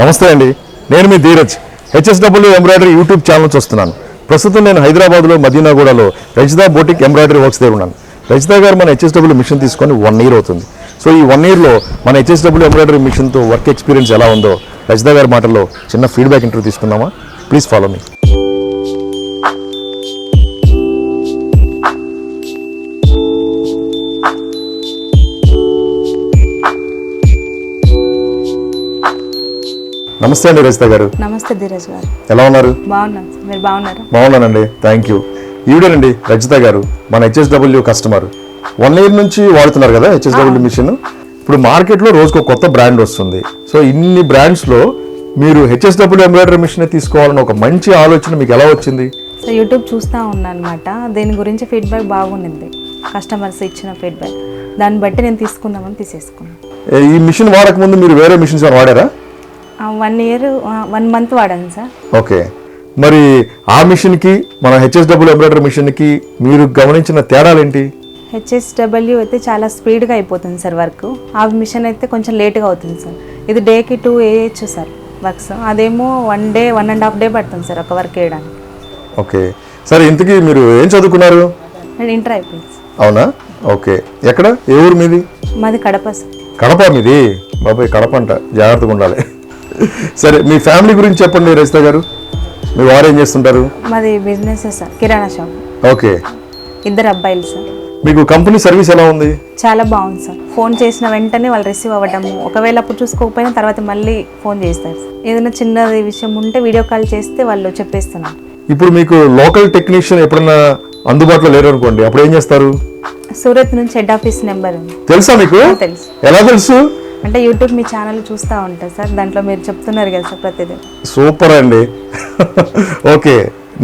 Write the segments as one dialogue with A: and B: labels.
A: నమస్తే అండి. నేను మీ Dheeraj. H S W embroidery YouTube channel చూస్తున్నాను ప్రస్తుతం నేను హైదరాబాద్లో మదీనాగూడలో రజితా బోటిక్ ఎంబ్రాయిడరీ వర్క్స్ దగ్గర ఉన్నాను. రజితా గారు మన హెచ్ఎస్డబ్ల్యూ మిషన్ తీసుకొని వన్ ఇయర్ అవుతుంది. సో ఈ వన్ ఇయర్లో మన హెచ్ఎస్డబ్ల్యూ ఎంబ్రాయిడరీ మిషన్తో వర్క్ ఎక్స్పీరియన్స్ ఎలా ఉందో రజితా గారి మాటల్లో చిన్న ఫీడ్బ్యాక్ ఇంటర్వ్యూ తీసుకుందామా? ప్లీజ్ ఫాలో మీ నమస్తే అండి రజిత గారు.
B: నమస్తే ధీరజ్ గారు.
A: ఎలా ఉన్నారు?
B: బాగున్నాను మీరు బాగున్నారా?
A: బాగున్నానండి. థ్యాంక్ యూ ఈవిడేనండి రజిత గారు మన హెచ్ఎస్డబ్ల్యూ కస్టమర్ వన్ ఇయర్ నుంచి వాడుతున్నారు కదా హెచ్ఎస్డబ్ల్యూ మిషన్ ఇప్పుడు మార్కెట్లో రోజుకు కొత్త బ్రాండ్ వస్తుంది. సో ఇన్ని బ్రాండ్స్లో మీరు హెచ్ఎస్డబ్ల్యూ ఎంబ్రాయిడరీ మిషన్ తీసుకోవాలని ఒక మంచి ఆలోచన మీకు ఎలా వచ్చింది?
B: సో యూట్యూబ్ చూస్తూ ఉన్నా అనమాట దీని గురించి ఫీడ్బ్యాక్ బాగుండింది? కస్టమర్స్ ఇచ్చిన ఫీడ్బ్యాక్ దాన్ని బట్టి నేను తీసుకుందామని తీసేసుకున్నాను
A: ఈ మిషన్ వాడక ముందు మీరు వేరే మిషన్స్ వాడారా?
B: వన్ ఇయర్ వన్ మంత్ వాడాను సార్.
A: ఓకే. మరి ఆ మిషన్కి మన హెచ్ఎస్డబ్ల్యూ ఎంబ్రాయిడరీ మిషన్కి మీరు గమనించిన తేడాలేంటి?
B: హెచ్ఎస్డబ్ల్యూ అయితే చాలా స్పీడ్గా అయిపోతుంది సార్ వర్క్. ఆ మిషన్ అయితే కొంచెం లేట్గా అవుతుంది సార్. ఇది డేకి టూ వేయచ్చు సార్ వర్క్స్. అదేమో one day one and half day పడుతుంది సార్ ఒక వర్క్ వేయడానికి.
A: ఓకే. సరే ఇంతకీ మీరు ఏం చదువుకున్నారు?
B: నేను ఇంటర్ అయిపోయింది
A: అవునా? ఓకే. ఎక్కడ? ఏ ఊరు మీది?
B: మాది కడప సార్.
A: కడప మీది? బాబాయ్ కడప అంట. జాగ్రత్తగా ఉండాలి. సరే మీ ఫ్యామిలీ గురించి చెప్పండి రజిత గారు. మీ వారు ఏం చేస్తుంటారు?
B: మాది బిజినెస్ సార్ కిరాణా షాప్.
A: ఓకే.
B: ఇద్దరు అబ్బాయిలు సార్.
A: మీకు కంపెనీ సర్వీస్ ఎలా ఉంది?
B: చాలా బాగుంది సార్. ఫోన్ చేసిన వెంటనే వాళ్ళు రిసీవ్ అవ్వడము ఒకవేళ అప్పుడు చూసుకోకపోయినా తర్వాత మళ్ళీ ఫోన్ చేస్తారు ఏదైనా చిన్నది విషయం ఉంటే వీడియో కాల్ చేస్తే వాళ్ళు చెప్పేస్తున్నారు.
A: ఇప్పుడు మీకు లోకల్ టెక్నీషియన్ ఎప్పుడన్నా అందుబాటులో లేరు అనుకోండి అప్పుడు ఏం చేస్తారు?
B: సూరత్ నుంచి హెడ్ ఆఫీస్ నెంబర్
A: తెలుసా మీకు?
B: తెలుసు.
A: ఎలా తెలుసు?
B: అంటే యూట్యూబ్ మీ ఛానల్ చూస్తూ ఉంటారు సార్ దాంట్లో మీరు చెప్తున్నారు కదా సార్ ప్రతిదీ.
A: సూపర్ అండి. ఓకే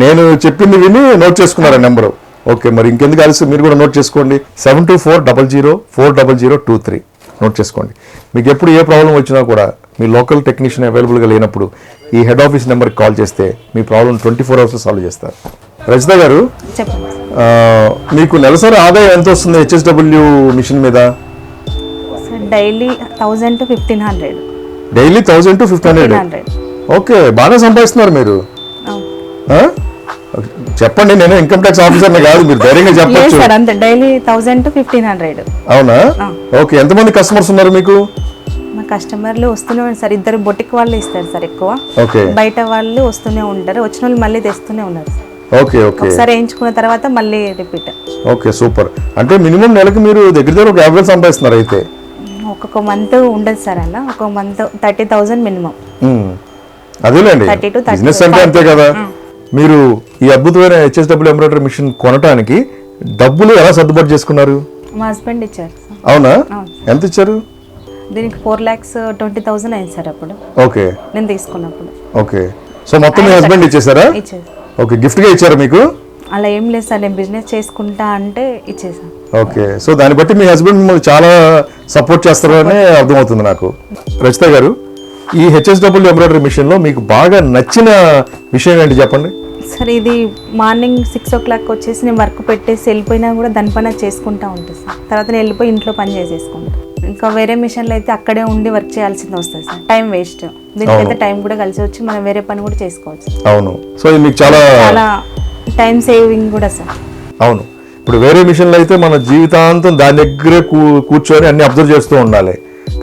A: నేను చెప్పింది విని నోట్ చేసుకున్నారా నెంబరు? ఓకే మరి ఇంకెందుకు కలిసి మీరు కూడా నోట్ చేసుకోండి. Seven two four double zero four double zero two three. Note చేసుకోండి. మీకు ఎప్పుడు ఏ ప్రాబ్లం వచ్చినా కూడా మీ లోకల్ టెక్నీషియన్ అవైలబుల్గా లేనప్పుడు ఈ హెడ్ ఆఫీస్ నెంబర్కి కాల్ చేస్తే మీ problem twenty four hours solve చేస్తారు. రజిత గారు మీకు నెలసరి ఆదాయం ఎంత వస్తుంది? హెచ్ఎస్డబ్ల్యూ మిషన్ మీద?
B: Daily thousand to fifteen
A: hundred. Daily thousand to fifteen
B: hundred?
A: Okay బాగానే సంపాదిస్తున్నారు మీరు? చెప్పండి నేను ఇన్కమ్ ట్యాక్స్ ఆఫీసర్ని కాదు మీరు ధైర్యంగా చెప్పచ్చు.
B: సార్ అంతే daily thousand to fifteen hundred.
A: అవునా?
B: ఆ.
A: ఓకే ఎంతమంది కస్టమర్స్ ఉన్నారు మీకు?
B: మా కస్టమర్లు వస్తూనే ఉంటారు సార్ ఇద్దరు బొటిక్ వాళ్ళు ఇస్తారు సార్ ఎక్కువ.
A: ఓకే.
B: బయట వాళ్ళు వస్తూనే ఉంటారు వచ్చిన వాళ్ళు మళ్ళీ తెస్తూనే ఉన్నారు సార్.
A: Okay okay.
B: ఒకసారి వేయించుకున్న తర్వాత మళ్ళీ రిపీట్.
A: Okay super. అంటే మినిమం నెలకు మీరు దగ్గర దగ్గర ఒక యాభై వేలు సంపాదిస్తున్నారు అయితే.
B: ఒక్కొక్క మంత్ ఉండదు సార్ అలా. ఒక మంత్ థర్టీ థౌజండ్ మినిమం.
A: అదేలేండి.
B: 30 to 30.
A: బిజినెస్ అంటే అంతే కదా. మీరు ఈ అద్భుతమైన హెచ్ఎస్డబ్ల్యూ ఎంబ్రాయిడరీ మిషన్ కొనటానికి డబ్బులు ఎలా సర్దుబాటు చేసుకున్నారు?
B: మా హస్బెండ్ ఇచ్చారు.
A: అవునా. ఎంత ఇచ్చారు?
B: దీనికి ఫోర్ ల్యాక్స్ ట్వంటీ థౌజండ్ అయింది సార్ అప్పుడు.
A: ఓకే.
B: నేను తీసుకున్నప్పుడు.
A: ఓకే. సో మొత్తం మీ హస్బెండ్ ఇచ్చేసారా? ఓకే. గిఫ్ట్గా ఇచ్చారా మీకు?
B: అలా ఏం లేదు సార్. నేను బిజినెస్ చేసుకుంటా అంటే ఇచ్చేసాను.
A: ఓకే. సో దాన్ని బట్టి మీ హస్బెండ్ మిమ్మల్ని చాలా సపోర్ట్ చేస్తారని అర్థమవుతుంది నాకు. రచిత గారు ఈ హెచ్ఎస్డబ్ల్యూ ఎంబ్రాయిడరీ మిషన్లో మీకు బాగా నచ్చిన విషయం ఏంటి చెప్పండి?
B: సార్ ఇది మార్నింగ్ సిక్స్ ఓ క్లాక్ వచ్చేసి నేను వర్క్ పెట్టేసి వెళ్ళిపోయినా కూడా దాని పని చేసుకుంటా ఉంటుంది సార్. తర్వాత నేను వెళ్ళిపోయి ఇంట్లో పని చేసేసుకుంటా. ఇంకా వేరే మిషన్లో అయితే అక్కడే ఉండి వర్క్ చేయాల్సింది వస్తుంది సార్. టైం వేస్ట్ దీనికైతే టైం కూడా కలిసి వచ్చి మనం వేరే పని కూడా చేసుకోవచ్చు.
A: అవును. సో ఇది మీకు చాలా
B: చాలా టైం సేవింగ్ కూడా సార్.
A: అవును. ఇప్పుడు వేరే మిషన్లో అయితే మన జీవితాంతం దాని దగ్గరే కూ కూర్చొని అన్ని అబ్జర్వ్ చేస్తూ ఉండాలి.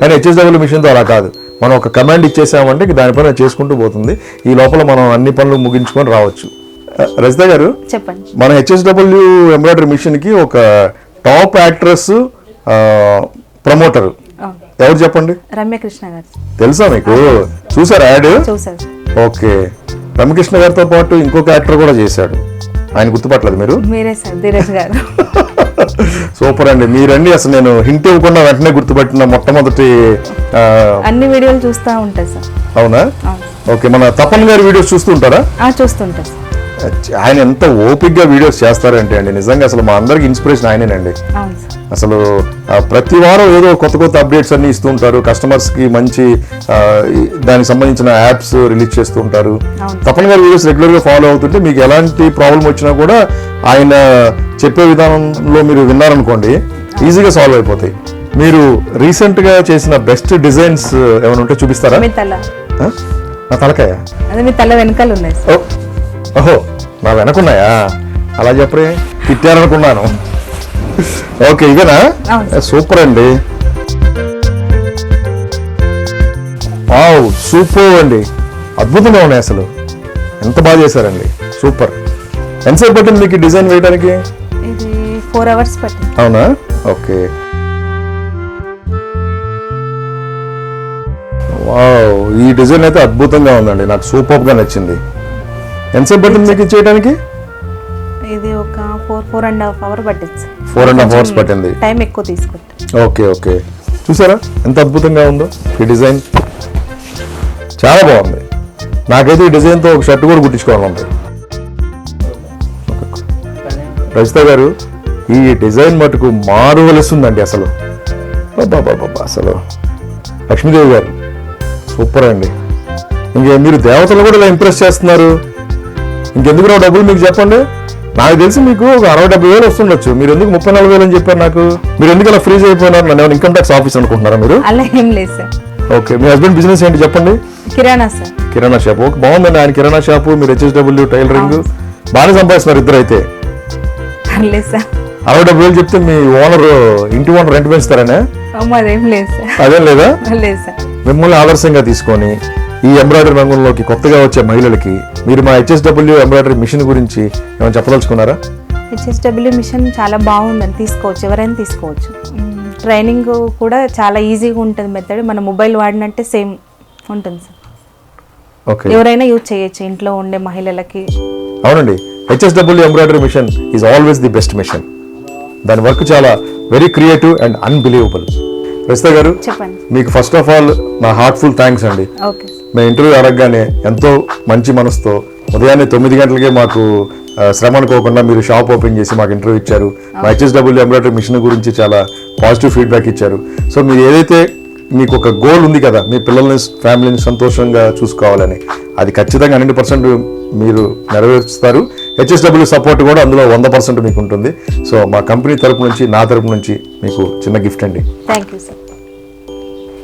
A: కానీ హెచ్ఎస్డబ్ల్యూ మిషన్తో అలా కాదు. మనం ఒక కమాండ్ ఇచ్చేసామంటే దానిపైన చేసుకుంటూ పోతుంది. ఈ లోపల మనం అన్ని పనులు ముగించుకొని రావచ్చు. రజిత గారు
B: చెప్పండి.
A: మన హెచ్ఎస్డబ్ల్యూ ఎంబ్రాయిడరీ మిషన్కి ఒక టాప్ యాక్ట్రెస్ ప్రమోటర్. ఎవరు చెప్పండి?
B: రమ్యకృష్ణ గారు.
A: తెలుసా మీకు? చూసారా యాడ్?
B: చూసారు.
A: ఓకే. రమకృష్ణ గారితో పాటు ఇంకొక యాక్టర్ కూడా చేశాడు. ఆయన గుర్తుపట్టలేదు మీరు?
B: మీరే సార్ ధీరజ్ గారు.
A: సూపర్ అండి. మీరండి అసలు నేను హింట్ ఇవ్వకుండా వెంటనే గుర్తుపట్టిన మొట్టమొదటి
B: అన్ని వీడియోలు చూస్తూ ఉంటారు సార్.
A: అవునా. ఓకే మన తపన్ గారి వీడియోస్ చూస్తూ ఉంటారా?
B: ఆ, చూస్తుంటారు సార్.
A: ఆయన ఎంత ఓపిక్గా వీడియోస్ చేస్తారంటే అండి. నిజంగా అసలు మా అందరికి ఇన్స్పిరేషన్ ఆయనేనండి. అసలు ప్రతి వారం ఏదో కొత్త కొత్త అప్డేట్స్ అన్ని ఇస్తూ ఉంటారు. కస్టమర్స్కి మంచి దానికి సంబంధించిన యాప్స్ రిలీజ్ చేస్తూ ఉంటారు. తపన్ గారి వీడియోస్ రెగ్యులర్గా ఫాలో అవుతుంటే మీకు ఎలాంటి ప్రాబ్లం వచ్చినా కూడా ఆయన చెప్పే విధానంలో మీరు విన్నారనుకోండి ఈజీగా సాల్వ్ అయిపోతాయి. మీరు రీసెంట్గా చేసిన బెస్ట్ డిజైన్స్ ఏమైనా ఉంటే చూపిస్తారా? నా తలకాయ?
B: అదే మీ తల వెనకాల ఉన్నాయి
A: ఓహో. నా వెనకున్నాయా? అలా చెప్పరే తిట్టారనుకున్నాను. ఓకే ఇదేనా సూపర్ అండి. వావ్ సూపర్ అండి. అద్భుతంగా ఉన్నాయి అసలు. ఎంత బాగా చేశారండి. సూపర్. ఎంతసేపు పట్టింది మీకు డిజైన్ వేయడానికి
B: ఫోర్ అవర్స్ పట్టింది.
A: అవునా? ఓకే. వావ్ ఈ డిజైన్ అయితే అద్భుతంగా ఉందండి. నాకు సూపర్గా నచ్చింది. ఎంతసేపు పట్టింది మీకు చేయడానికి?
B: ఇది ఒక four four and half hour పట్టింది
A: ఫోర్ అండ్ హాఫ్ అవర్స్ పట్టింది.
B: టైం ఎక్కువ తీసుకుంటుంది
A: ఓకే ఓకే. చూసారా? ఎంత అద్భుతంగా ఉందో. ఈ డిజైన్ చాలా బాగుంది. నాకైతే ఈ డిజైన్తో ఒక షర్ట్ కూడా కుట్టించుకోవాలండి రజిత గారు ఈ డిజైన్ మటుకు మారువలసిందండి అసలు. బాబా అసలు. లక్ష్మీదేవి గారు సూపర్ అండి. ఇంకే మీరు దేవతలు కూడా ఇలా ఇంప్రెస్ చేస్తున్నారు. ఇంకెందుకు రావు డబ్బులు మీకు చెప్పండి? నాకు తెలిసి మీకు ఒక అరవై డెబ్బై వేలు వస్తుండొచ్చు. మీరు ఎందుకు ముప్పై నలభై వేలు అని చెప్పారు నాకు? మీరు ఎందుకు అలా ఫ్రీజ్ అయిపోయినారు? నన్ను ఇన్కమ్ ట్యాక్స్ ఆఫీస్ అనుకుంటున్నారా మీరు?
B: అలా ఏం లేదు సార్.
A: ఓకే మీ హస్బెండ్ బిజినెస్ ఏంటి చెప్పండి?
B: కిరాణా సార్.
A: కిరాణా షాప్ ఓకే బాగుందండి ఆయన కిరాణా షాపు మీరు హెచ్ఎస్డబ్ల్యూ టైలరింగ్ బాగానే సంపాదిస్తున్నారు ఇద్దరు అయితే.
B: పర్లేదు సార్.
A: అరవై డెబ్బై వేలు చెప్తే మీ ఓనర్ ఇంటి ఓనర్ రెంట్ పెంచుతారనే?
B: అదేం లేదు సార్.
A: అదేం లేదా?
B: లేదు సార్.
A: మిమ్మల్ని ఆదర్శంగా తీసుకొని ఈ ఎంబ్రాయిడరీ రంగంలోకి కొత్తగా వచ్చే మహిళలకి మీరు మా హెచ్ఎస్డబ్ల్యూ ఎంబ్రాయిడరీ మిషన్ గురించి ఏమైనా చెప్పదలుచుకున్నారా?
B: హెచ్ఎస్డబ్ల్యూ మిషన్ చాలా బాగుందని తీసుకోవచ్చు ఎవరైనా తీసుకోవచ్చు. ట్రైనింగ్ కూడా చాలా ఈజీగా ఉంటుంది మెథడ్ మన మొబైల్ వాడినట్టే సేమ్ ఉంటుంది సార్.
A: ఓకే
B: ఎవరైనా యూజ్ చేయొచ్చు ఇంట్లో ఉండే మహిళలకి.
A: అవునండి. H S W embroidery machine is always the best machine దాని వర్క్ చాలా very creative and unbelievable Rajitha గారు
B: చెప్పండి.
A: మీకు ఫస్ట్ ఆఫ్ ఆల్ నా హార్ట్ఫుల్ థ్యాంక్స్ అండి.
B: ఓకే
A: మేము ఇంటర్వ్యూ అడగగానే ఎంతో మంచి మనసుతో ఉదయాన్నే తొమ్మిది గంటలకే మాకు శ్రమ అనుకోకుండా మీరు షాప్ ఓపెన్ చేసి మాకు ఇంటర్వ్యూ ఇచ్చారు. మా హెచ్ఎస్డబ్ల్యూ ఎంబ్రాయిడరీ మిషన్ గురించి చాలా పాజిటివ్ ఫీడ్బ్యాక్ ఇచ్చారు. సో మీరు ఏదైతే మీకు ఒక గోల్ ఉంది కదా మీ పిల్లల్ని ఫ్యామిలీని సంతోషంగా చూసుకోవాలని అది ఖచ్చితంగా హండ్రెడ్ పర్సెంట్ మీరు నెరవేరుస్తారు. హెచ్ఎస్డబ్ల్యూ సపోర్ట్ కూడా అందులో వంద పర్సెంట్ మీకు ఉంటుంది. సో మా కంపెనీ తరపు నుంచి నా తరపు నుంచి మీకు చిన్న గిఫ్ట్ అండి.
B: Thank
C: you sir.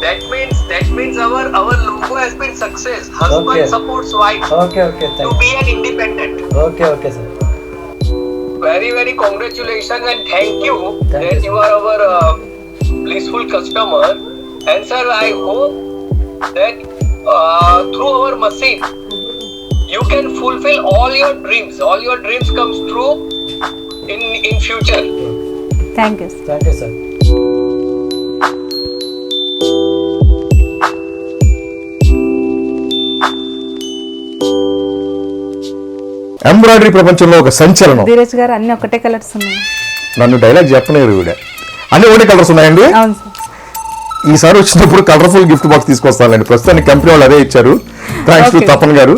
C: that means that means our our logo has been success. Husband
D: okay.
C: supports wife.
D: Okay, okay,
C: thank
D: to
C: be an independent.
D: Okay, okay, sir.
C: Very very congratulations and thank you
D: thank
C: that
D: you,
C: you are our uh, blissful customer. And sir, I hope that uh, through our machine you can fulfill all your dreams. All your dreams comes true in in future.
B: Thank you.
D: Thank you, sir.
A: Embroidery ప్రపంచంలో ఒక సంచలనం.
B: ధీరజ్ గారు అన్ని ఒకటే colours ఉన్నాయి.
A: నన్ను dialogue చెప్పలేరు ఈవిడ. అన్ని ఒకటే కలర్స్ ఉన్నాయండి?
B: అవును సార్.
A: ఈసారి వచ్చినప్పుడు కలర్ఫుల్ గిఫ్ట్ బాక్స్ తీసుకొస్తానండి ప్రస్తుతానికి కంపెనీ వాళ్ళు అదే ఇచ్చారు. Thanks to
B: Okay.
A: తపన్ గారు.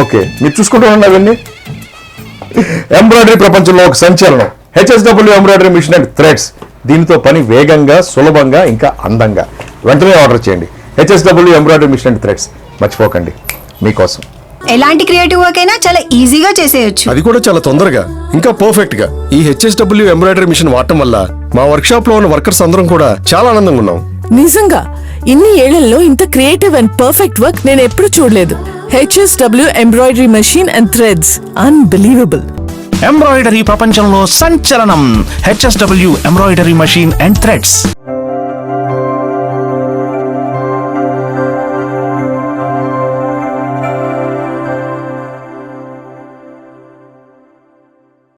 A: ఓకే మీరు చూసుకుంటూ ఉండండి అవన్నీ. ఎంబ్రాయిడరీ ప్రపంచంలో ఒక సంచలనం. H S W embroidery machine and threads దీనితో పని వేగంగా సులభంగా ఇంకా అందంగా. వెంటనే ఆర్డర్ చేయండి. H S W embroidery machine and threads మర్చిపోకండి. మీకోసం.
E: ఎలాంటి క్రియేటివ్ వర్క్ అయినా చాలా ఈజీగా చేసేయొచ్చు.
F: అది కూడా చాలా తొందరగా ఇంకా పర్ఫెక్ట్గా ఈ హెచ్ఎస్డబ్ల్యూ ఎంబ్రాయిడరీ మిషన్ వాడటం వల్ల మా వర్క్ షాప్లో ఉన్న వర్కర్స్ అందరం కూడా చాలా ఆనందంగా ఉన్నాం.
G: నిజంగా ఇన్ని ఏళ్ళలో ఇంత క్రియేటివ్ అండ్ పర్ఫెక్ట్ వర్క్ నేను ఎప్పుడు చూడలేదు. H S W embroidery machine and
H: threads unbelievable embroidery ప్రపంచంలో సంచలనం. H S W embroidery machine and threads